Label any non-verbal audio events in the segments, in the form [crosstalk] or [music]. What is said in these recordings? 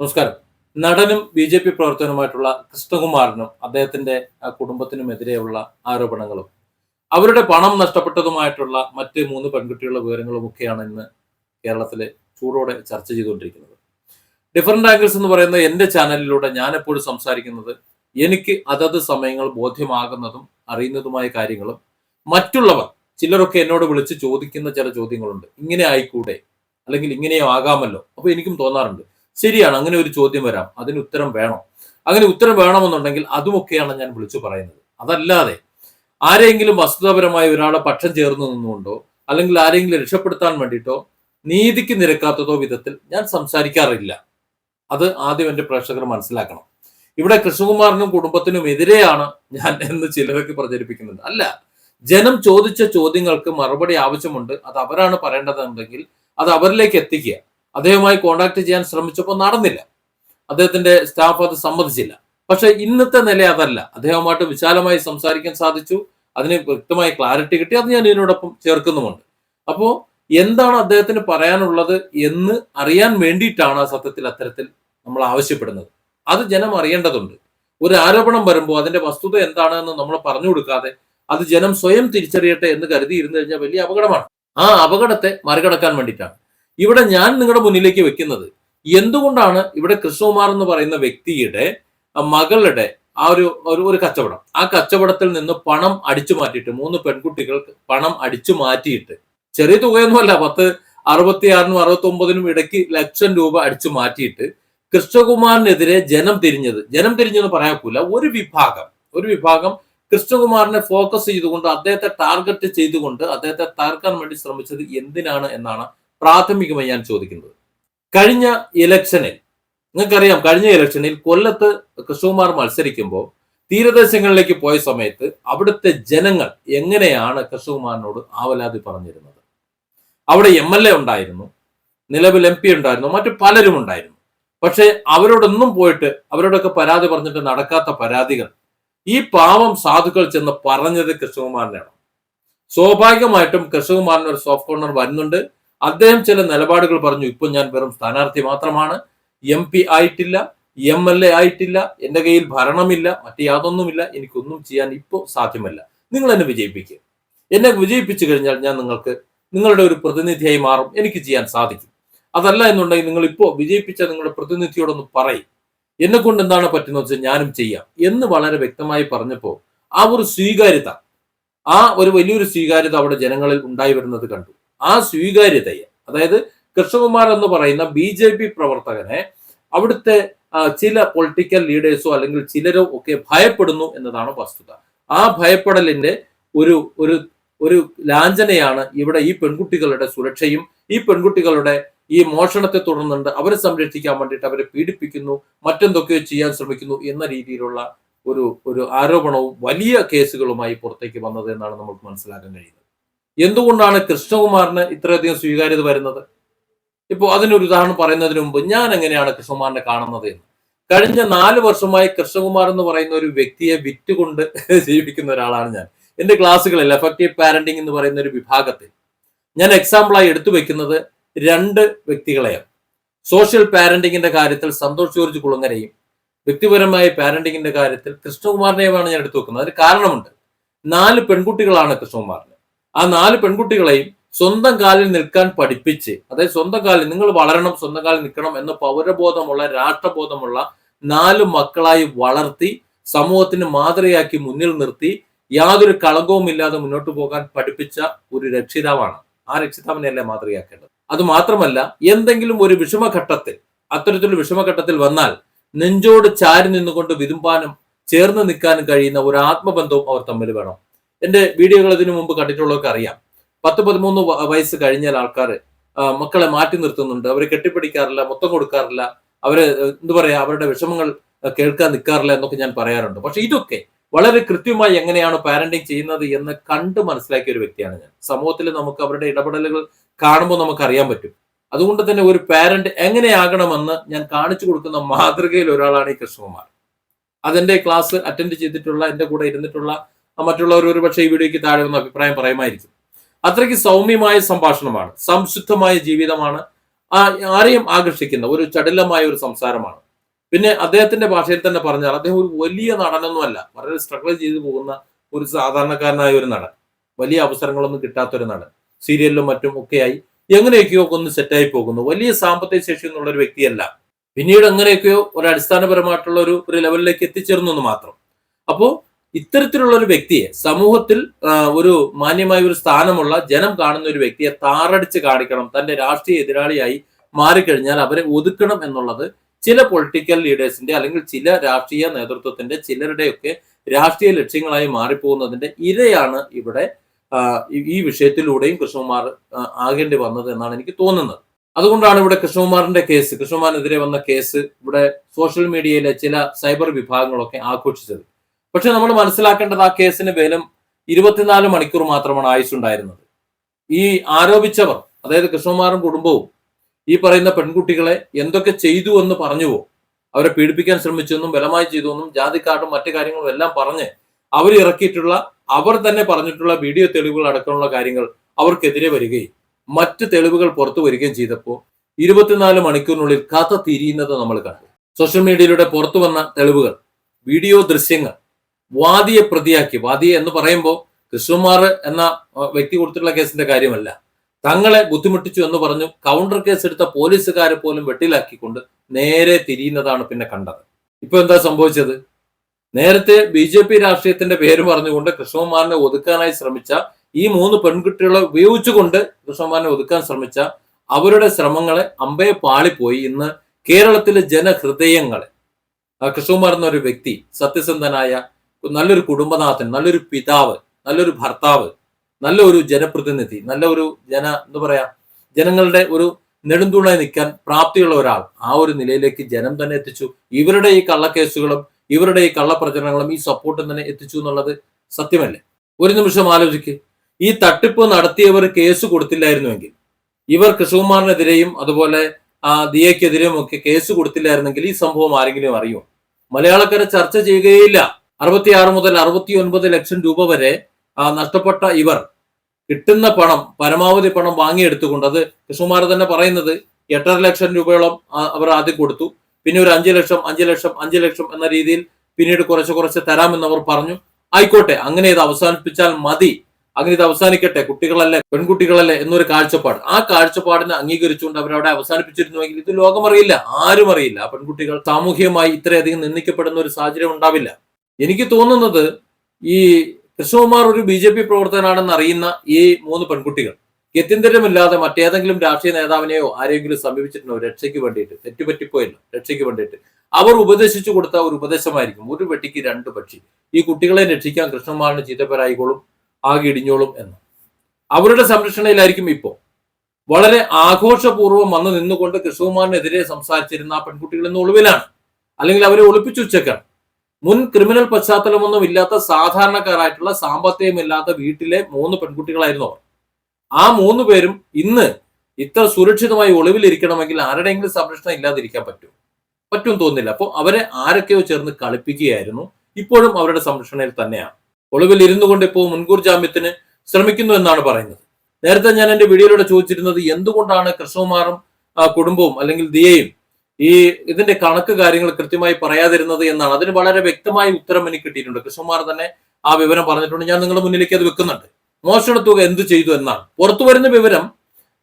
നമസ്കാരം. നടനും B J P പ്രവർത്തകനുമായിട്ടുള്ള കൃഷ്ണകുമാറിനും അദ്ദേഹത്തിന്റെ കുടുംബത്തിനുമെതിരെയുള്ള ആരോപണങ്ങളും അവരുടെ പണം നഷ്ടപ്പെട്ടതുമായിട്ടുള്ള മറ്റ് മൂന്ന് പെൺകുട്ടികളുടെ വിവരങ്ങളും ഒക്കെയാണ് ഇന്ന് കേരളത്തിലെ ചൂടോടെ ചർച്ച ചെയ്തുകൊണ്ടിരിക്കുന്നത്. ഡിഫറെന്റ് ആംഗിൾസ് എന്ന് പറയുന്ന എന്റെ ചാനലിലൂടെ ഞാൻ എപ്പോഴും സംസാരിക്കുന്നത് എനിക്ക് അതത് സമയങ്ങൾ ബോധ്യമാകുന്നതും അറിയുന്നതുമായ കാര്യങ്ങളും മറ്റുള്ളവർ ചിലരൊക്കെ എന്നോട് വിളിച്ച് ചോദിക്കുന്ന ചില ചോദ്യങ്ങളുണ്ട്. ഇങ്ങനെ ആയിക്കൂടെ? അല്ലെങ്കിൽ ഇങ്ങനെയോ ആകാമല്ലോ? അപ്പൊ എനിക്കും തോന്നാറുണ്ട്. ശരിയാണ് അങ്ങനെ ഒരു ചോദ്യം വരാം. അതിന് ഉത്തരം വേണം. അങ്ങനെ ഉത്തരം വേണമെന്നുണ്ടെങ്കിൽ അതുമൊക്കെയാണ് ഞാൻ വിളിച്ചു പറയുന്നത്. അതല്ലാതെ ആരെങ്കിലും വസ്തുതാപരമായി ഒരാളെ പക്ഷം ചേർന്ന് നിന്നുകൊണ്ടോ അല്ലെങ്കിൽ ആരെങ്കിലും രക്ഷപ്പെടുത്താൻ വേണ്ടിയിട്ടോ നീതിക്ക് നിരക്കാത്തതോ വിധത്തിൽ ഞാൻ സംസാരിക്കാറില്ല. അത് ആദ്യം എന്റെ പ്രേക്ഷകർ മനസ്സിലാക്കണം. ഇവിടെ കൃഷ്ണകുമാറിനും കുടുംബത്തിനും എതിരെയാണ് ഞാൻ എന്ന് ചിലരൊക്കെ പ്രചരിപ്പിക്കുന്നുണ്ട്. അല്ല ജനം ചോദിച്ച ചോദ്യങ്ങൾക്ക് മറുപടി ആവശ്യമുണ്ട്. അത് അവരാണ് പറയേണ്ടതെന്നുണ്ടെങ്കിൽ അത് അവരിലേക്ക് എത്തിക്കുക. അദ്ദേഹവുമായി കോണ്ടാക്ട് ചെയ്യാൻ ശ്രമിച്ചപ്പോൾ നടന്നില്ല. അദ്ദേഹത്തിന്റെ സ്റ്റാഫ് അത് സമ്മതിച്ചില്ല. പക്ഷെ ഇന്നത്തെ നില അതല്ല. അദ്ദേഹവുമായിട്ട് വിശാലമായി സംസാരിക്കാൻ സാധിച്ചു. അതിന് വ്യക്തമായ ക്ലാരിറ്റി കിട്ടി. അത് ഞാൻ ഇതിനോടൊപ്പം ചേർക്കുന്നുമുണ്ട്. അപ്പോൾ എന്താണ് അദ്ദേഹത്തിന് പറയാനുള്ളത് എന്ന് അറിയാൻ വേണ്ടിയിട്ടാണ് സത്യത്തിൽ അത്തരത്തിൽ നമ്മൾ ആവശ്യപ്പെടുന്നത്. അത് ജനം അറിയേണ്ടതുണ്ട്. ഒരു ആരോപണം വരുമ്പോൾ അതിന്റെ വസ്തുത എന്താണെന്ന് നമ്മൾ പറഞ്ഞു കൊടുക്കാതെ അത് ജനം സ്വയം തിരിച്ചറിയട്ടെ എന്ന് കരുതി ഇരുന്നു കഴിഞ്ഞാൽ വലിയ അപകടമാണ്. ആ അപകടത്തെ മറികടക്കാൻ വേണ്ടിയിട്ടാണ്. ഇവിടെ ഞാൻ നിങ്ങളുടെ മുന്നിലേക്ക് വെക്കുന്നത് എന്തുകൊണ്ടാണ് ഇവിടെ കൃഷ്ണകുമാർ എന്ന് പറയുന്ന വ്യക്തിയുടെ മകളുടെ ആ ഒരു ഒരു ഒരു കച്ചവടം? ആ കച്ചവടത്തിൽ നിന്ന് പണം അടിച്ചു മാറ്റിയിട്ട് മൂന്ന് പെൺകുട്ടികൾക്ക് പണം അടിച്ചു മാറ്റിയിട്ട് ചെറിയ തുകയൊന്നുമല്ല പത്ത് അറുപത്തിയാറിനും അറുപത്തി ഒമ്പതിനും ഇടയ്ക്ക് ലക്ഷം രൂപ അടിച്ചു മാറ്റിയിട്ട് കൃഷ്ണകുമാറിനെതിരെ ജനം തിരിഞ്ഞത്. ജനം തിരിഞ്ഞെന്ന് പറയാക്കൂല ഒരു വിഭാഗം ഒരു വിഭാഗം കൃഷ്ണകുമാറിനെ ഫോക്കസ് ചെയ്തുകൊണ്ട് അദ്ദേഹത്തെ ടാർഗറ്റ് ചെയ്തുകൊണ്ട് അദ്ദേഹത്തെ തകർക്കാൻ വേണ്ടി ശ്രമിച്ചത് എന്തിനാണ് എന്നാണ് പ്രാഥമികമായി ഞാൻ ചോദിക്കുന്നത്. കഴിഞ്ഞ ഇലക്ഷനിൽ നിങ്ങൾക്കറിയാം കഴിഞ്ഞ ഇലക്ഷനിൽ കൊല്ലത്ത് കൃഷ്ണകുമാർ മത്സരിക്കുമ്പോൾ തീരദേശങ്ങളിലേക്ക് പോയ സമയത്ത് അവിടുത്തെ ജനങ്ങൾ എങ്ങനെയാണ് കൃഷ്ണകുമാറിനോട് ആവലാതി പറഞ്ഞിരുന്നത്? അവിടെ എം എൽ എ ഉണ്ടായിരുന്നു നിലവിൽ എം പി ഉണ്ടായിരുന്നു മറ്റു പലരും ഉണ്ടായിരുന്നു. പക്ഷേ അവരോടൊന്നും പോയിട്ട് അവരോടൊക്കെ പരാതി പറഞ്ഞിട്ട് നടക്കാത്ത പരാതികൾ ഈ പാവം സാധുക്കൾ ചെന്ന് പറഞ്ഞത് കൃഷ്ണകുമാറിനാണ് സ്വാഭാവികമായിട്ടും കൃഷ്ണകുമാറിന് ഒരു സോഫ്റ്റ് കോർണർ വരുന്നുണ്ട്. അദ്ദേഹം ചില നിലപാടുകൾ പറഞ്ഞു. ഇപ്പൊ ഞാൻ വെറും സ്ഥാനാർത്ഥി മാത്രമാണ്. എം പി ആയിട്ടില്ല എം എൽ എ ആയിട്ടില്ല എന്റെ കയ്യിൽ ഭരണമില്ല മറ്റു യാതൊന്നുമില്ല എനിക്കൊന്നും ചെയ്യാൻ ഇപ്പോൾ സാധ്യമല്ല. നിങ്ങൾ എന്നെ വിജയിപ്പിക്കുക എന്നെ വിജയിപ്പിച്ചു കഴിഞ്ഞാൽ ഞാൻ നിങ്ങൾക്ക് നിങ്ങളുടെ ഒരു പ്രതിനിധിയായി മാറും. എനിക്ക് ചെയ്യാൻ സാധിക്കും. അതല്ല എന്നുണ്ടെങ്കിൽ നിങ്ങൾ ഇപ്പോൾ വിജയിപ്പിച്ച നിങ്ങളുടെ പ്രതിനിധിയോടൊന്ന് പറയും. എന്നെ കൊണ്ട് എന്താണ് പറ്റുന്നത് വെച്ചാൽ ഞാനും ചെയ്യാം എന്ന് വളരെ വ്യക്തമായി പറഞ്ഞപ്പോൾ ആ ഒരു സ്വീകാര്യത ആ ഒരു വലിയൊരു സ്വീകാര്യത അവിടെ ജനങ്ങളിൽ ഉണ്ടായി വരുന്നത് കണ്ടു. ആ സ്വീകാര്യതയെ അതായത് കൃഷ്ണകുമാർ എന്ന് പറയുന്ന ബി ജെ പി പ്രവർത്തകനെ അവിടുത്തെ ചില പൊളിറ്റിക്കൽ ലീഡേഴ്സോ അല്ലെങ്കിൽ ചിലരോ ഒക്കെ ഭയപ്പെടുന്നു എന്നതാണ് വസ്തുത. ആ ഭയപ്പെടലിന്റെ ഒരു ഒരു ഒരു ലാഞ്ചനയാണ് ഇവിടെ ഈ പെൺകുട്ടികളുടെ സുരക്ഷയും ഈ പെൺകുട്ടികളുടെ ഈ മോഷണത്തെ തുടർന്നുണ്ട് അവരെ സംരക്ഷിക്കാൻ വേണ്ടിയിട്ട് അവരെ പീഡിപ്പിക്കുന്നു മറ്റെന്തൊക്കെയോ ചെയ്യാൻ ശ്രമിക്കുന്നു എന്ന രീതിയിലുള്ള ഒരു ഒരു ആരോപണവും വലിയ കേസുകളുമായി പുറത്തേക്ക് വന്നത് എന്നാണ് നമുക്ക് മനസ്സിലാക്കാൻ കഴിയുന്നത്. എന്തുകൊണ്ടാണ് കൃഷ്ണകുമാറിന് ഇത്രയധികം സ്വീകാര്യത വരുന്നത്? ഇപ്പോൾ അതിനൊരു ഉദാഹരണം പറയുന്നതിന് മുമ്പ് ഞാൻ എങ്ങനെയാണ് കൃഷ്ണകുമാറിനെ കാണുന്നത് എന്ന്? കഴിഞ്ഞ നാല് വർഷമായി കൃഷ്ണകുമാർ എന്ന് പറയുന്ന ഒരു വ്യക്തിയെ വിറ്റുകൊണ്ട് [laughs] ജീവിക്കുന്ന ഒരാളാണ് ഞാൻ. എന്റെ ക്ലാസ്സുകളിൽ എഫക്റ്റീവ് പാരന്റിംഗ് എന്ന് പറയുന്ന ഒരു വിഭാഗത്തിൽ ഞാൻ എക്സാമ്പിളായി എടുത്തു വെക്കുന്നത് രണ്ട് വ്യക്തികളെയാണ്. സോഷ്യൽ പാരന്റിങ്ങിന്റെ കാര്യത്തിൽ സന്തോഷ് ജോർജ് കുളങ്ങരയും വ്യക്തിപരമായ പാരന്റിങ്ങിന്റെ കാര്യത്തിൽ കൃഷ്ണകുമാറിനെയുമാണ് ഞാൻ എടുത്തു വെക്കുന്നത്. അതിന് കാരണമുണ്ട്. നാല് പെൺകുട്ടികളാണ് കൃഷ്ണകുമാറിന് ആ നാല് പെൺകുട്ടികളെയും സ്വന്തം കാലിൽ നിൽക്കാൻ പഠിപ്പിച്ച് അതായത് സ്വന്തം കാലിൽ നിങ്ങൾ വളരണം സ്വന്തം കാലിൽ നിൽക്കണം എന്ന പൗരബോധമുള്ള രാഷ്ട്രബോധമുള്ള നാല് മക്കളായി വളർത്തി സമൂഹത്തിന് മാതൃകയാക്കി മുന്നിൽ നിർത്തി യാതൊരു കളങ്കവും ഇല്ലാതെ മുന്നോട്ട് പോകാൻ പഠിപ്പിച്ച ഒരു രക്ഷിതാവാണ്. ആ രക്ഷിതാവിനെയല്ലേ മാതൃകയാക്കേണ്ടത്? അത് മാത്രമല്ല എന്തെങ്കിലും ഒരു വിഷമഘട്ടത്തിൽ അത്തരത്തിലൊരു വിഷമഘട്ടത്തിൽ വന്നാൽ നെഞ്ചോട് ചാരി നിന്നുകൊണ്ട് വിതുമ്പാനും ചേർന്ന് നിൽക്കാനും കഴിയുന്ന ഒരു ആത്മബന്ധവും അവർ തമ്മിൽ വേണം. എന്റെ വീഡിയോകൾ ഇതിനു മുമ്പ് കണ്ടിട്ടുള്ളവർക്ക് അറിയാം. പത്ത് പതിമൂന്ന് വയസ്സ് കഴിഞ്ഞാൽ ആൾക്കാർ മക്കളെ മാറ്റി നിർത്തുന്നുണ്ട്. അവരെ കെട്ടിപ്പിടിക്കാറില്ല മൊത്തം കൊടുക്കാറില്ല. അവരെ എന്താ പറയാ അവരുടെ വിഷമങ്ങൾ കേൾക്കാൻ നിൽക്കാറില്ല എന്നൊക്കെ ഞാൻ പറയാറുണ്ട്. പക്ഷെ ഇതൊക്കെ വളരെ കൃത്യമായി എങ്ങനെയാണ് പാരന്റിങ് ചെയ്യുന്നത് എന്ന് കണ്ട് മനസ്സിലാക്കിയ ഒരു വ്യക്തിയാണ് ഞാൻ. സമൂഹത്തിൽ നമുക്ക് അവരുടെ ഇടപെടലുകൾ കാണുമ്പോൾ നമുക്ക് അറിയാൻ പറ്റും. അതുകൊണ്ട് തന്നെ ഒരു പാരന്റ് എങ്ങനെയാകണമെന്ന് ഞാൻ കാണിച്ചു കൊടുക്കുന്ന മാതൃകയിൽ ഒരാളാണ് ഈ കൃഷ്ണകുമാർ. അതെന്റെ ക്ലാസ് അറ്റൻഡ് ചെയ്തിട്ടുള്ള എന്റെ കൂടെ ഇരുന്നിട്ടുള്ള മറ്റുള്ളവർ ഒരു പക്ഷേ ഈ വീഡിയോയ്ക്ക് താഴെ ഒന്ന് അഭിപ്രായം പറയുമായിരിക്കും. അത്രയ്ക്ക് സൗമ്യമായ സംഭാഷണമാണ് സംശുദ്ധമായ ജീവിതമാണ് ആരെയും ആകർഷിക്കുന്ന ഒരു ചടിലമായ ഒരു സംസാരമാണ്. പിന്നെ അദ്ദേഹത്തിന്റെ ഭാഷയിൽ തന്നെ പറഞ്ഞാൽ അദ്ദേഹം ഒരു വലിയ നടനൊന്നുമല്ല വളരെ സ്ട്രഗിൾ ചെയ്ത് പോകുന്ന ഒരു സാധാരണക്കാരനായ ഒരു നടൻ. വലിയ അവസരങ്ങളൊന്നും കിട്ടാത്തൊരു നടൻ. സീരിയലിലും മറ്റും ഒക്കെയായി എങ്ങനെയൊക്കെയോ ഒന്ന് സെറ്റായി പോകുന്നു. വലിയ സാമ്പത്തിക ശേഷി എന്നുള്ള ഒരു വ്യക്തിയല്ല. പിന്നീട് എങ്ങനെയൊക്കെയോ ഒരു അടിസ്ഥാനപരമായിട്ടുള്ള ഒരു ഒരു ലെവലിലേക്ക് എത്തിച്ചേർന്നു എന്ന് മാത്രം. അപ്പോ ഇത്തരത്തിലുള്ള ഒരു വ്യക്തിയെ സമൂഹത്തിൽ ഒരു മാന്യമായ ഒരു സ്ഥാനമുള്ള ജനം കാണുന്ന ഒരു വ്യക്തിയെ താറടിച്ച് കാണിക്കണം തന്റെ രാഷ്ട്രീയ എതിരാളിയായി മാറിക്കഴിഞ്ഞാൽ അവരെ ഒതുക്കണം എന്നുള്ളത് ചില പൊളിറ്റിക്കൽ ലീഡേഴ്സിന്റെ അല്ലെങ്കിൽ ചില രാഷ്ട്രീയ നേതൃത്വത്തിന്റെ ചിലരുടെയൊക്കെ രാഷ്ട്രീയ ലക്ഷ്യങ്ങളായി മാറിപ്പോകുന്നതിന്റെ ഇരയാണ് ഇവിടെ ഈ- വിഷയത്തിലൂടെയും കൃഷ്ണകുമാർ ആകേണ്ടി വന്നത് എന്നാണ് എനിക്ക് തോന്നുന്നത്. അതുകൊണ്ടാണ് ഇവിടെ കൃഷ്ണകുമാറിന്റെ കേസ് കൃഷ്ണകുമാറിനെതിരെ വന്ന കേസ് ഇവിടെ സോഷ്യൽ മീഡിയയിലെ ചില സൈബർ വിഭാഗങ്ങളൊക്കെ ആഘോഷിച്ചത്. പക്ഷെ നമ്മൾ മനസ്സിലാക്കേണ്ടത് ആ കേസിന് വെറും ഇരുപത്തിനാല് മണിക്കൂർ മാത്രമാണ് ആയുസ് ഉണ്ടായിരുന്നത് ഈ ആരോപിച്ചവർ അതായത് കൃഷ്ണകുമാറും കുടുംബവും ഈ പറയുന്ന പെൺകുട്ടികളെ എന്തൊക്കെ ചെയ്തു എന്ന് പറഞ്ഞുവോ അവരെ പീഡിപ്പിക്കാൻ ശ്രമിച്ചെന്നും ബലമായി ചെയ്തുവെന്നും ജാതിക്കാർഡും മറ്റു കാര്യങ്ങളും എല്ലാം പറഞ്ഞ് അവർ ഇറക്കിയിട്ടുള്ള അവർ തന്നെ പറഞ്ഞിട്ടുള്ള വീഡിയോ തെളിവുകൾ അടക്കമുള്ള കാര്യങ്ങൾ അവർക്കെതിരെ വരികയും മറ്റ് തെളിവുകൾ പുറത്തു വരികയും ചെയ്തപ്പോൾ ഇരുപത്തിനാല് മണിക്കൂറിനുള്ളിൽ കഥ തിരിയുന്നത് നമ്മൾ കണ്ടു. സോഷ്യൽ മീഡിയയിലൂടെ പുറത്തു വന്ന തെളിവുകൾ വീഡിയോ ദൃശ്യങ്ങൾ വാദിയെ പ്രതിയാക്കി. വാദി എന്ന് പറയുമ്പോൾ കൃഷ്ണകുമാർ എന്ന വ്യക്തി കൊടുത്തിട്ടുള്ള കേസിന്റെ കാര്യമല്ല. തങ്ങളെ ബുദ്ധിമുട്ടിച്ചു എന്ന് പറഞ്ഞു കൗണ്ടർ കേസ് എടുത്ത പോലീസുകാരെ പോലും വെട്ടിലാക്കിക്കൊണ്ട് നേരെ തിരിയുന്നതാണ് പിന്നെ കണ്ടത്. ഇപ്പൊ എന്താ സംഭവിച്ചത്? നേരത്തെ ബി ജെ പി രാഷ്ട്രീയത്തിന്റെ പേര് പറഞ്ഞുകൊണ്ട് കൃഷ്ണകുമാറിനെ ഒതുക്കാനായി ശ്രമിച്ച ഈ മൂന്ന് പെൺകുട്ടികളെ ഉപയോഗിച്ചുകൊണ്ട് കൃഷ്ണകുമാറിനെ ഒതുക്കാൻ ശ്രമിച്ച അവരുടെ ശ്രമങ്ങളെ അമ്പയെ പാളിപ്പോയി. ഇന്ന് കേരളത്തിലെ ജനഹൃദയങ്ങളെ കൃഷ്ണകുമാർ എന്നൊരു വ്യക്തി സത്യസന്ധനായ നല്ലൊരു കുടുംബനാഥൻ നല്ലൊരു പിതാവ് നല്ലൊരു ഭർത്താവ് നല്ല ഒരു ജനപ്രതിനിധി നല്ല ഒരു ജന എന്താ പറയാ ജനങ്ങളുടെ ഒരു നെടുന്തൂണായി നിൽക്കാൻ പ്രാപ്തിയുള്ള ഒരാൾ ആ ഒരു നിലയിലേക്ക് ജനം തന്നെ എത്തിച്ചു. ഇവരുടെ ഈ കള്ളക്കേസുകളും ഇവരുടെ ഈ കള്ളപ്രചരണങ്ങളും ഈ സപ്പോർട്ടും തന്നെ എത്തിച്ചു എന്നുള്ളത് സത്യമല്ലേ? ഒരു നിമിഷം ആലോചിക്ക്. ഈ തട്ടിപ്പ് നടത്തിയവർ കേസ് കൊടുത്തില്ലായിരുന്നുവെങ്കിൽ ഇവർ കൃഷ്ണകുമാറിനെതിരെയും അതുപോലെ ആ ദിയക്കെതിരെയും ഒക്കെ കേസ് കൊടുത്തില്ലായിരുന്നെങ്കിൽ ഈ സംഭവം ആരെങ്കിലും അറിയുമോ? മലയാളക്കാരെ ചർച്ച ചെയ്യുകയില്ല. അറുപത്തിയാറ് മുതൽ അറുപത്തി ഒൻപത് ലക്ഷം രൂപ വരെ നഷ്ടപ്പെട്ട ഇവർ കിട്ടുന്ന പണം പരമാവധി പണം വാങ്ങിയെടുത്തുകൊണ്ട് അത് കൃഷ്ണകുമാർ തന്നെ പറയുന്നത് എട്ടര ലക്ഷം രൂപയോളം അവർ ആദ്യം കൊടുത്തു. പിന്നെ ഒരു അഞ്ച് ലക്ഷം അഞ്ച് ലക്ഷം അഞ്ച് ലക്ഷം എന്ന രീതിയിൽ പിന്നീട് കുറച്ച് കുറച്ച് തരാമെന്ന് അവർ പറഞ്ഞു. ആയിക്കോട്ടെ അങ്ങനെ ഇത് അവസാനിപ്പിച്ചാൽ മതി. അങ്ങനെ ഇത് അവസാനിക്കട്ടെ കുട്ടികളല്ലേ പെൺകുട്ടികളല്ലേ എന്നൊരു കാഴ്ചപ്പാട്. ആ കാഴ്ചപ്പാടിനെ അംഗീകരിച്ചുകൊണ്ട് അവരവിടെ അവസാനിപ്പിച്ചിരുന്നുവെങ്കിൽ ഇത് ലോകമറിയില്ല ആരും അറിയില്ല. ആ പെൺകുട്ടികൾ സാമൂഹികമായി ഇത്രയധികം നിന്ദിക്കപ്പെടുന്ന ഒരു സാഹചര്യം ഉണ്ടാവില്ല. എനിക്ക് തോന്നുന്നത് ഈ കൃഷ്ണകുമാർ ഒരു ബി ജെ പി പ്രവർത്തകനാണെന്ന് അറിയുന്ന ഈ മൂന്ന് പെൺകുട്ടികൾ. ഗത്യന്തരമില്ലാതെ മറ്റേതെങ്കിലും രാഷ്ട്രീയ നേതാവിനെയോ ആരെങ്കിലും സമീപിച്ചിട്ടുണ്ടോ? രക്ഷയ്ക്ക് വേണ്ടിയിട്ട്. തെറ്റുപറ്റിപ്പോയല്ലോ. രക്ഷയ്ക്ക് വേണ്ടിയിട്ട്. അവർ ഉപദേശിച്ചു കൊടുത്ത ഒരു ഉപദേശമായിരിക്കും. ഒരു വെട്ടിക്ക് രണ്ട് പക്ഷി. ഈ കുട്ടികളെ രക്ഷിക്കാൻ കൃഷ്ണകുമാറിന് ചീത്തപ്പരായിക്കോളും ആകെ ഇടിഞ്ഞോളും എന്ന്. അവരുടെ സംരക്ഷണയിലായിരിക്കും ഇപ്പോൾ. വളരെ ആഘോഷപൂർവം വന്ന് നിന്നുകൊണ്ട് കൃഷ്ണകുമാറിനെതിരെ സംസാരിച്ചിരുന്ന ആ പെൺകുട്ടികൾ ഇന്ന് ഒളിവിലാണ്. അല്ലെങ്കിൽ അവരെ ഒളിപ്പിച്ചു വെച്ചേക്കാണ് മുൻ ക്രിമിനൽ പശ്ചാത്തലമൊന്നും ഇല്ലാത്ത സാധാരണക്കാരായിട്ടുള്ള സാമ്പത്തികമില്ലാത്ത വീട്ടിലെ മൂന്ന് പെൺകുട്ടികളായിരുന്നു അവർ. ആ മൂന്ന് പേരും ഇന്ന് ഇത്ര സുരക്ഷിതമായി ഒളിവിലിരിക്കണമെങ്കിൽ ആരുടെയെങ്കിലും സംരക്ഷണം ഇല്ലാതിരിക്കാൻ പറ്റും. പറ്റും തോന്നില്ല അപ്പോൾ അവരെ ആരൊക്കെയോ ചേർന്ന് കളിപ്പിക്കുകയായിരുന്നു. ഇപ്പോഴും അവരുടെ സംരക്ഷണയിൽ തന്നെയാണ്. ഒളിവിൽ ഇരുന്നു കൊണ്ട് ഇപ്പോൾ മുൻകൂർ ജാമ്യത്തിന് ശ്രമിക്കുന്നു എന്നാണ് പറയുന്നത്. നേരത്തെ ഞാൻ എന്റെ വീഡിയോയിലൂടെ ചോദിച്ചിരുന്നത് എന്തുകൊണ്ടാണ് കൃഷ്ണകുമാറും കുടുംബവും അല്ലെങ്കിൽ ദിയയും ഈ ഇതിന്റെ കണക്ക് കാര്യങ്ങൾ കൃത്യമായി പറയാതിരുന്നത് എന്നാണ്. അതിന് വളരെ വ്യക്തമായ ഉത്തരം എനിക്ക് കിട്ടിയിട്ടുണ്ട്. കൃഷ്ണകുമാർ തന്നെ ആ വിവരം പറഞ്ഞിട്ടുണ്ട്. ഞാൻ നിങ്ങളുടെ മുന്നിലേക്ക് അത് വെക്കുന്നുണ്ട്. മോഷണ തുക എന്ത് ചെയ്തു എന്നാണ്. പുറത്തു വരുന്ന വിവരം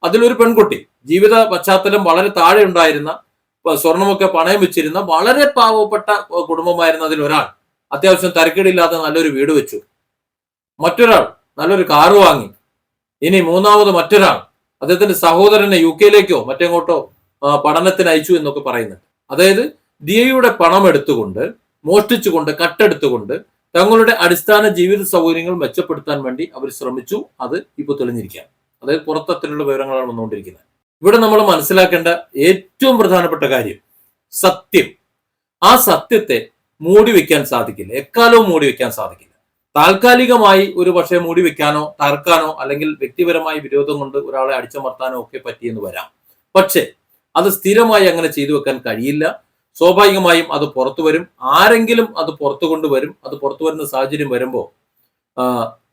അതിലൊരു പെൺകുട്ടി ജീവിത പശ്ചാത്തലം വളരെ താഴെ ഉണ്ടായിരുന്ന സ്വർണമൊക്കെ പണയം വെച്ചിരുന്ന വളരെ പാവപ്പെട്ട കുടുംബമായിരുന്ന അതിൽ ഒരാൾ അത്യാവശ്യം തരക്കേടില്ലാത്ത നല്ലൊരു വീട് വെച്ചു. മറ്റൊരാൾ നല്ലൊരു കാറ് വാങ്ങി. ഇനി മൂന്നാമത് മറ്റൊരാൾ. അദ്ദേഹത്തിന്റെ സഹോദരനെ യു കെയിലേക്കോ മറ്റെങ്ങോട്ടോ പഠനത്തിന് അയച്ചു എന്നൊക്കെ പറയുന്നുണ്ട്. അതായത് ദിയയുടെ പണം എടുത്തുകൊണ്ട് മോഷ്ടിച്ചുകൊണ്ട് കട്ടെടുത്തുകൊണ്ട് തങ്ങളുടെ അടിസ്ഥാന ജീവിത സൗകര്യങ്ങൾ മെച്ചപ്പെടുത്താൻ വേണ്ടി അവർ ശ്രമിച്ചു. അത് ഇപ്പോൾ തെളിഞ്ഞിരിക്കുകയാണ്. അതായത് പുറത്തത്തിലുള്ള വിവരങ്ങളാണ് വന്നുകൊണ്ടിരിക്കുന്നത്. ഇവിടെ നമ്മൾ മനസ്സിലാക്കേണ്ട ഏറ്റവും പ്രധാനപ്പെട്ട കാര്യം സത്യം. ആ സത്യത്തെ മൂടി വെക്കാൻ സാധിക്കില്ല. എക്കാലവും മൂടി വെക്കാൻ സാധിക്കില്ല. താൽക്കാലികമായി ഒരു പക്ഷേ മൂടി വെക്കാനോ തർക്കാനോ അല്ലെങ്കിൽ വ്യക്തിപരമായി വിരോധം കൊണ്ട് ഒരാളെ അടിച്ചമർത്താനോ ഒക്കെ പറ്റിയെന്ന് വരാം. പക്ഷേ അത് സ്ഥിരമായി അങ്ങനെ ചെയ്തു വെക്കാൻ കഴിയില്ല. സ്വാഭാവികമായും അത് പുറത്തു വരും. ആരെങ്കിലും അത് പുറത്തു കൊണ്ടുവരും അത് പുറത്തു വരുന്ന സാഹചര്യം വരുമ്പോൾ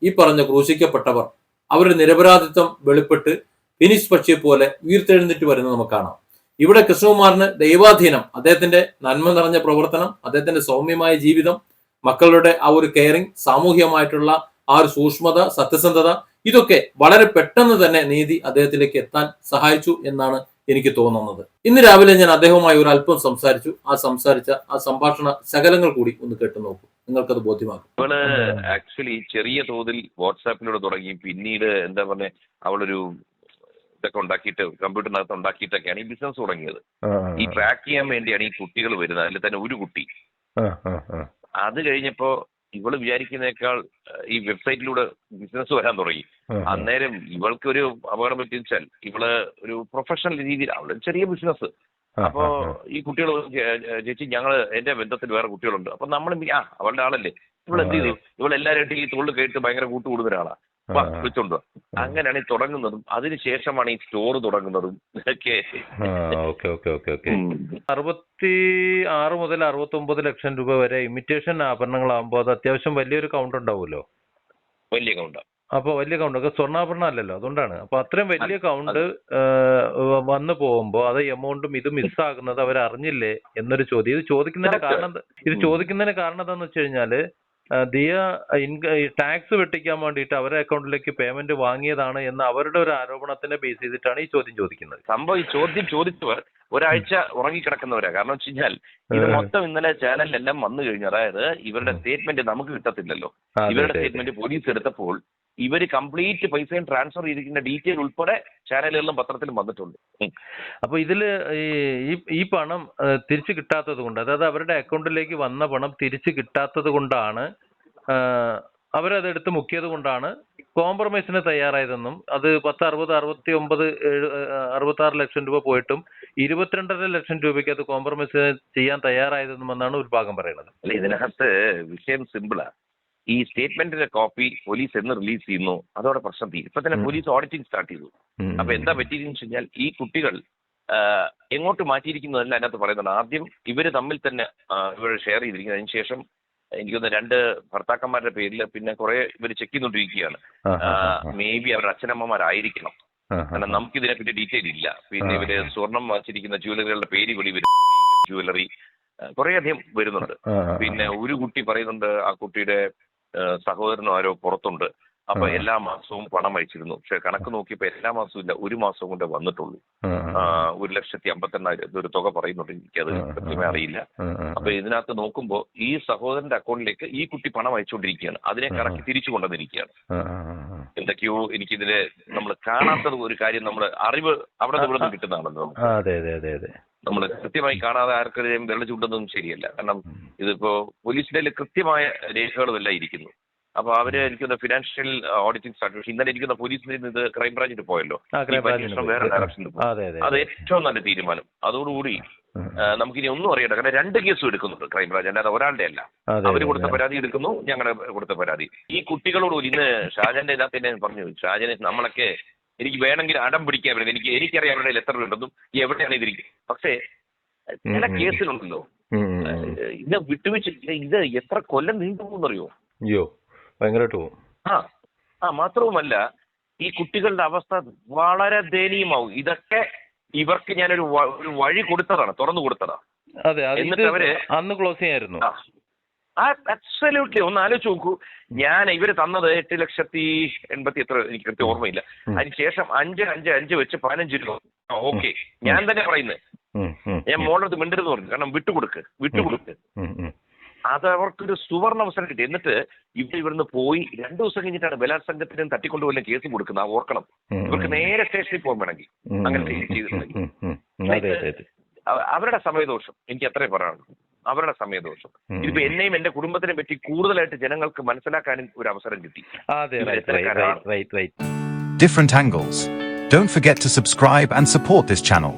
ഈ പറഞ്ഞ ക്രൂശിക്കപ്പെട്ടവർ അവരുടെ നിരപരാധിത്വം വെളിപ്പെട്ട് ഫിനിഷ് പക്ഷിയെ പോലെ ഉയർത്തെഴുന്നിട്ട് വരുന്നത് നമുക്ക് കാണാം. ഇവിടെ കൃഷ്ണകുമാറിന് ദൈവാധീനം അദ്ദേഹത്തിന്റെ നന്മ നിറഞ്ഞ പ്രവർത്തനം അദ്ദേഹത്തിന്റെ സൗമ്യമായ ജീവിതം മക്കളുടെ ആ ഒരു കെയറിങ് സാമൂഹ്യമായിട്ടുള്ള ആ ഒരു സൂക്ഷ്മത സത്യസന്ധത ഇതൊക്കെ വളരെ പെട്ടെന്ന് തന്നെ നീതി അദ്ദേഹത്തിലേക്ക് എത്താൻ സഹായിച്ചു എന്നാണ് എനിക്ക് തോന്നുന്നത്. ഇന്ന് രാവിലെ ഞാൻ അദ്ദേഹവുമായി ഒരു അല്പം സംസാരിച്ചു. ആ സംസാരിച്ച ആ സംഭാഷണ ശകലങ്ങൾ കൂടി ഒന്ന് കേട്ടു നോക്കൂ. നിങ്ങൾക്കത് ബോധ്യമാകും. അവൾ ആക്ച്വലി ചെറിയ തോതിൽ വാട്സാപ്പിലൂടെ തുടങ്ങി. പിന്നീട് എന്താ പറഞ്ഞ അവളൊരു ഇതൊക്കെ ഉണ്ടാക്കിയിട്ട് കമ്പ്യൂട്ടറിനകത്ത് ഉണ്ടാക്കിയിട്ടൊക്കെയാണ് ഈ ബിസിനസ് തുടങ്ങിയത്. ഈ ട്രാക്ക് ചെയ്യാൻ വേണ്ടിയാണ് ഈ കുട്ടികൾ വരുന്നത്. അതിൽ തന്നെ ഒരു കുട്ടി. അത് കഴിഞ്ഞപ്പോ ഇവൾ വിചാരിക്കുന്നേക്കാൾ ഈ വെബ്സൈറ്റിലൂടെ ബിസിനസ് വരാൻ തുടങ്ങി. അന്നേരം ഇവൾക്ക് ഒരു അപകടം പറ്റിച്ചാൽ ഇവൾ ഒരു പ്രൊഫഷണൽ രീതിയിൽ അവൾ ചെറിയ ബിസിനസ് അപ്പോ ഈ കുട്ടികൾ ചേച്ചി ഞങ്ങൾ എന്റെ ബന്ധത്തിൽ വേറെ കുട്ടികളുണ്ട്. അപ്പൊ നമ്മൾ ആ അവളുടെ ആളല്ലേ. ഇവൾ എന്ത് ചെയ്തു? ഇവൾ എല്ലാവരുമായിട്ട് ഈ തൊഴിൽ കേട്ട് ഭയങ്കര കൂട്ടുകൂടുന്ന ഒരാളാ വാ, വിളിച്ചോണ്ട് അങ്ങനെയാണ് ഈ തുടങ്ങുന്നതും അതിനുശേഷമാണ് ഈ സ്റ്റോർ തുടങ്ങുന്നതും ഒക്കെ. Okay okay okay okay. അറുപത്തി ആറ് മുതൽ അറുപത്തി ഒമ്പത് ലക്ഷം രൂപ വരെ ഇമിറ്റേഷൻ ആഭരണങ്ങളാകുമ്പോൾ അത് അത്യാവശ്യം വലിയൊരു കൗണ്ട് ഉണ്ടാവുമല്ലോ? വലിയ കൗണ്ട് അപ്പൊ വലിയ കൗണ്ട് സ്വർണാഭരണം അല്ലല്ലോ അതുകൊണ്ടാണ്. അപ്പൊ അത്രയും വലിയ കൗണ്ട് വന്നു പോകുമ്പോ അത് എമൗണ്ടും ഇത് മിസ്സാകുന്നത് അവർ അറിഞ്ഞില്ലേ എന്നൊരു ചോദ്യം. ഇത് ചോദിക്കുന്നതിന്റെ കാരണം ഇത് ചോദിക്കുന്നതിന് കാരണം എന്താന്ന് വെച്ച് കഴിഞ്ഞാൽ ദിയ ടാക്സ് വെട്ടിക്കാൻ വേണ്ടിയിട്ട് അവരുടെ അക്കൗണ്ടിലേക്ക് പേയ്മെന്റ് വാങ്ങിയതാണ് എന്ന് അവരുടെ ഒരു ആരോപണത്തിനെ ബേസ് ചെയ്തിട്ടാണ് ഈ ചോദ്യം ചോദിക്കുന്നത്. സംഭവം ഈ ചോദ്യം ചോദിച്ചവർ ഒരാഴ്ച ഉറങ്ങിക്കിടക്കുന്നവരാ. കാരണം വെച്ച് കഴിഞ്ഞാൽ ഇത്. മൊത്തം ഇന്നലെ ചാനലിലെല്ലാം വന്നു കഴിഞ്ഞു. അതായത് ഇവരുടെ സ്റ്റേറ്റ്മെന്റ് നമുക്ക് കിട്ടത്തില്ലല്ലോ. ഇവരുടെ. സ്റ്റേറ്റ്മെന്റ് പോലീസ് എടുത്തപ്പോൾ ഇവർ കംപ്ലീറ്റ് പൈസയും ട്രാൻസ്ഫർ ചെയ്തിരിക്കുന്ന ഡീറ്റെയിൽ ഉൾപ്പെടെ ചാനലുകളിലും പത്രത്തിലും വന്നിട്ടുണ്ട്. അപ്പോൾ അപ്പൊ ഇതിൽ ഈ പണം തിരിച്ചു കിട്ടാത്തത് കൊണ്ട് അതായത് അവരുടെ അക്കൗണ്ടിലേക്ക് വന്ന പണം തിരിച്ചു കിട്ടാത്തത് കൊണ്ടാണ് അവരതെടുത്ത് മുക്കിയത് കൊണ്ടാണ് കോംപ്രമൈസിന് തയ്യാറായതെന്നും അത് പത്ത് അറുപത് അറുപത്തി ഒമ്പത് അറുപത്തി ആറ് ലക്ഷം രൂപ പോയിട്ടും ഇരുപത്തിരണ്ടര ലക്ഷം രൂപയ്ക്ക് അത് കോംപ്രമൈസ് ചെയ്യാൻ തയ്യാറായതെന്നും എന്നാണ് ഒരു ഭാഗം പറയുന്നത്. അല്ല ഇതിനകത്ത് വിഷയം സിമ്പിളാ ഈ സ്റ്റേറ്റ്മെന്റിന്റെ കോപ്പി പോലീസ് എന്ന് റിലീസ് ചെയ്യുന്നു. അതോടെ പ്രശ്നം തീരും. ഇപ്പൊ തന്നെ പോലീസ് ഓഡിറ്റിംഗ് സ്റ്റാർട്ട് ചെയ്തു. അപ്പൊ എന്താ പറ്റിയെന്ന് വെച്ച് കഴിഞ്ഞാൽ ഈ കുട്ടികൾ എങ്ങോട്ട് മാറ്റിയിരിക്കുന്നതല്ല അതിനകത്ത് പറയുന്നത്. ആദ്യം ഇവർ തമ്മിൽ തന്നെ ഇവർ ഷെയർ ചെയ്തിരിക്കുന്നത്. അതിനുശേഷം എനിക്ക് തോന്നുന്നു രണ്ട് ഭർത്താക്കന്മാരുടെ പേരിൽ പിന്നെ കുറെ ഇവർ ചെക്ക് ചെയ്തുകൊണ്ടിരിക്കുകയാണ്. മേ ബി അവരുടെ അച്ഛനമ്മമാരായിരിക്കണം. കാരണം നമുക്ക് ഇതിനെ പറ്റി ഡീറ്റെയിൽ ഇല്ല. പിന്നെ. ഇവർ സ്വർണം വാങ്ങിച്ചിരിക്കുന്ന ജ്വല്ലറികളുടെ പേര് വിളി വരുന്നുണ്ട്. ജ്വല്ലറി കുറെ അധികം വരുന്നുണ്ട്. പിന്നെ ഒരു കുട്ടി പറയുന്നുണ്ട് ആ കുട്ടിയുടെ സഹോദരനോ ആരോ പുറത്തുണ്ട്. അപ്പൊ എല്ലാ മാസവും പണം അയച്ചിരുന്നു. പക്ഷെ കണക്ക് നോക്കിയപ്പോ എല്ലാ മാസവും ഇല്ല. ഒരു മാസം കൊണ്ട് വന്നിട്ടുള്ളൂ. ഒരു ലക്ഷത്തി അമ്പത്തെണ്ണായിരം ഇതൊരു തുക പറയുന്നുണ്ട്. എനിക്കത്. കൃത്യമായി അറിയില്ല. അപ്പൊ ഇതിനകത്ത് നോക്കുമ്പോൾ ഈ സഹോദരന്റെ അക്കൗണ്ടിലേക്ക് ഈ കുട്ടി പണം അയച്ചുകൊണ്ടിരിക്കുകയാണ്. അതിനെ കണക്ക് തിരിച്ചു കൊണ്ടുവന്നിരിക്കുകയാണ്. എന്തൊക്കെയോ എനിക്കിതിലെ നമ്മൾ കാണാത്തത് ഒരു കാര്യം നമ്മൾ അറിവ് അവിടെ നിന്ന് ഇവിടെ നിന്ന് കിട്ടുന്നതാണല്ലോ നമ്മൾ കൃത്യമായി കാണാതെ ആർക്കെതിരെയും വെള്ളം ചൂണ്ടുന്നതും ശരിയല്ല. കാരണം ഇതിപ്പോ പോലീസിന്റെ കൃത്യമായ രേഖകളുമെല്ലാം ഇരിക്കുന്നു. അപ്പൊ അവർ ഇരിക്കുന്ന ഫിനാൻഷ്യൽ ഓഡിറ്റിംഗ് സ്റ്റാർട്ട് പക്ഷേ ഇന്നലെ ഇരിക്കുന്ന പോലീസിന്റെ ഇത് ക്രൈംബ്രാഞ്ചിന് പോയല്ലോ. അന്വേഷണം വേറെ ഡയറക്ഷനിൽ അതെ ഏറ്റവും നല്ല തീരുമാനം. അതോടുകൂടി നമുക്കിനി ഒന്നും അറിയണ്ട. കാരണം രണ്ട് കേസും എടുക്കുന്നുണ്ട് ക്രൈംബ്രാഞ്ച്. അല്ലാതെ ഒരാളുടെ അല്ല. അവർ കൊടുത്ത പരാതി എടുക്കുന്നു ഞങ്ങളുടെ കൊടുത്ത പരാതി. ഈ കുട്ടികളോട് കൂടി ഇന്ന് ഷാജന്റെ ഇതിനകത്ത് തന്നെ പറഞ്ഞു ഷാജന് നമ്മളൊക്കെ എനിക്ക് വേണമെങ്കിൽ അടം പിടിക്കാൻ പറ്റുന്നത് എനിക്ക് എനിക്കറിയാം അവരുടെ ലെറ്റർ ഉണ്ടെന്നും എവിടെയാണ് ഇതിരിക്കും പക്ഷേ ചില. കേസിലുണ്ടല്ലോ. ഇത് വിട്ടുവെച്ച് ഇത് എത്ര കൊല്ലം നീണ്ടു പോകുന്നറിയോ അയ്യോ ഭയങ്കരമായിട്ട് പോകും. ആ ആ മാത്രവുമല്ല ഈ കുട്ടികളുടെ അവസ്ഥ വളരെ ദയനീയമാവും. ഇതൊക്കെ ഇവർക്ക് ഞാനൊരു ഒരു വഴി കൊടുത്തതാണ് തുറന്നു കൊടുത്തതാണ്. അതെ എന്നിട്ട് അവർ അന്ന് ക്ലോസ് ചെയ്യായിരുന്നു. അബ്സല്യൂട്ട്ലി ഒന്ന് ആലോചിച്ച് നോക്കൂ. ഞാൻ ഇവർ തന്നത് എട്ട് ലക്ഷത്തി എൺപത്തി എത്ര എനിക്ക് കൃത്യം ഓർമ്മയില്ല. അതിനുശേഷം അഞ്ച് അഞ്ച് അഞ്ച് വെച്ച് പതിനഞ്ച് രൂപ. ഓക്കെ. ഞാൻ തന്നെ പറയുന്നത്. ഞാൻ മോളുടെ അടുത്ത് മിണ്ടരുത് പറഞ്ഞു. കാരണം വിട്ടുകൊടുക്ക് വിട്ടുകൊടുക്ക്. അത് അവർക്കൊരു സുവർണ അവസരം കിട്ടി. എന്നിട്ട് ഇവിടെ ഇവിടുന്ന് പോയി രണ്ടു ദിവസം കഴിഞ്ഞിട്ടാണ് ബലാത്സംഗത്തിനും തട്ടിക്കൊണ്ടുപോലും കേസ് കൊടുക്കുന്നത്. ആ ഓർക്കണം. ഇവർക്ക് നേരെ സ്റ്റേഷനിൽ പോകാൻ വേണമെങ്കിൽ. അങ്ങനെ ചെയ്തിട്ടുണ്ടെങ്കിൽ അവരുടെ സമയദോഷം. എനിക്ക് അത്രേ പറയാനുള്ളൂ. അവരുടെ സമയദോഷം ഇപ്പൊ ഇതിപ്പോ എന്നെയും എന്റെ കുടുംബത്തിനെ പറ്റി കൂടുതലായിട്ട് ജനങ്ങൾക്ക് മനസ്സിലാക്കാനും ഒരു അവസരം കിട്ടി അതെ ഇവർ right right എത്രക്കാരാണ്? Right right different angles. Don't forget to subscribe and support this channel.